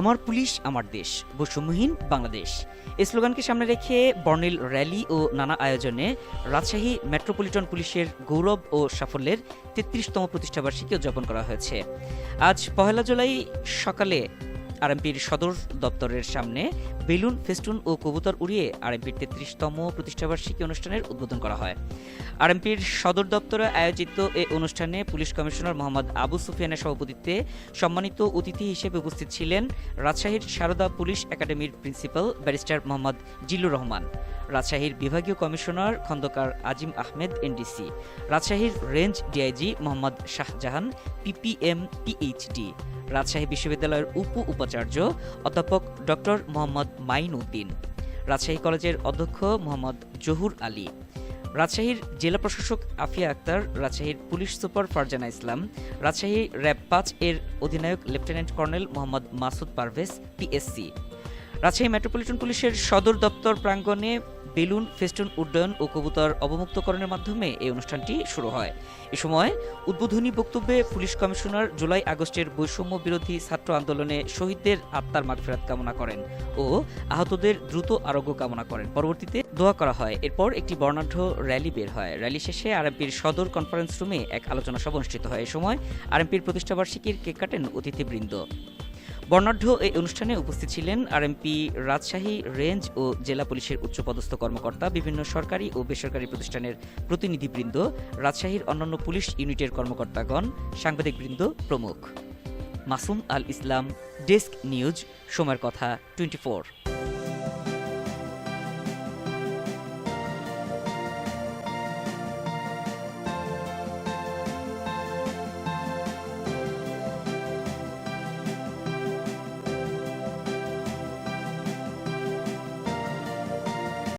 আমার পুলিশ, আমার দেশ। বৈষম্যহীন বাংলাদেশ। এই স্লোগানকে সামনে রেখে বর্ণিল র্যালি ও নানা আয়োজনে রাজশাহী মেট্রোপলিটন পুলিশের গৌরব ও সাফল্যের তেত্রিশতম প্রতিষ্ঠাবার্ষিকী উদযাপন করা হয়েছে। আজ পহেলা জুলাই সকালে আরএমপির সদর দপ্তরের সামনে বেলুন, ফেস্টুন ও কবুতর উড়িয়ে আরএমপির তেত্রিশতম প্রতিষ্ঠাবার্ষিকী অনুষ্ঠানের উদ্বোধন করা হয়। আরএমপির সদর দপ্তরে আয়োজিত এ অনুষ্ঠানে পুলিশ কমিশনার মোহাম্মদ আবু সুফিয়ানের সভাপতিত্বে সম্মানিত অতিথি হিসেবে উপস্থিত ছিলেন রাজশাহীর সারদা পুলিশ একাডেমির প্রিন্সিপাল ব্যারিস্টার মোহাম্মদ জিল্লুর রহমান, রাজশাহীর বিভাগীয় কমিশনার খন্দকার আজিম আহমেদ এনডিসি, রাজশাহীর range DIG Mohammad Shahjahan, PPM PhD Rajshahi বিশ্ববিদ্যালয়ের উপ উপাচার্য অধ্যাপক ডক্টর মোহাম্মদ মাইন উদ্দিন রাজশাহী কলেজের অধ্যক্ষ মোহাম্মদ জহুর আলী, রাজশাহীর জেলা প্রশাসক আফিয়া আক্তার, রাজশাহীর police super Farzana Islam, Rajshahi RAB পাঁচ এর অধিনায়ক lieutenant colonel Mohammad Masud Parvez PSC Rajshahi metropolitan পুলিশের সদর দপ্তর প্রাঙ্গণে বেলুন, ফেস্টুন, উড্ডয়ন ও কবুতর অবমুক্তকরণের মাধ্যমে এই অনুষ্ঠানটি শুরু হয়। এ সময় উদ্বোধনী বক্তব্যে পুলিশ কমিশনার জুলাই আগস্টের বৈষম্য বিরোধী ছাত্র আন্দোলনে শহীদদের আত্মার মাগফিরাত কামনা করেন ও আহতদের দ্রুত আরোগ্য কামনা করেন। পরবর্তীতে দোয়া করা হয়। এরপর একটি বর্ণাঢ্য র্যালি বের হয়। র্যালি শেষে আরএমপির সদর কনফারেন্স রুমে এক আলোচনা সভা অনুষ্ঠিত হয়। এ সময় আরএমপির প্রতিষ্ঠাবার্ষিকীর কেক কাটেন অতিথিবৃন্দ। বর্ণাঢ্য এই অনুষ্ঠানে উপস্থিত ছিলেন আরএমপি রাজশাহী, রেঞ্জ ও জেলা পুলিশের উচ্চপদস্থ কর্মকর্তা, বিভিন্ন সরকারি ও বেসরকারি প্রতিষ্ঠানের প্রতিনিধিবৃন্দ, রাজশাহীর অন্যান্য পুলিশ ইউনিটের কর্মকর্তাগণ, সাংবাদিকবৃন্দ, প্রমুখ। মাসুম আল ইসলাম, ডেস্ক নিউজ, সময়ের কথা, টোয়েন্টি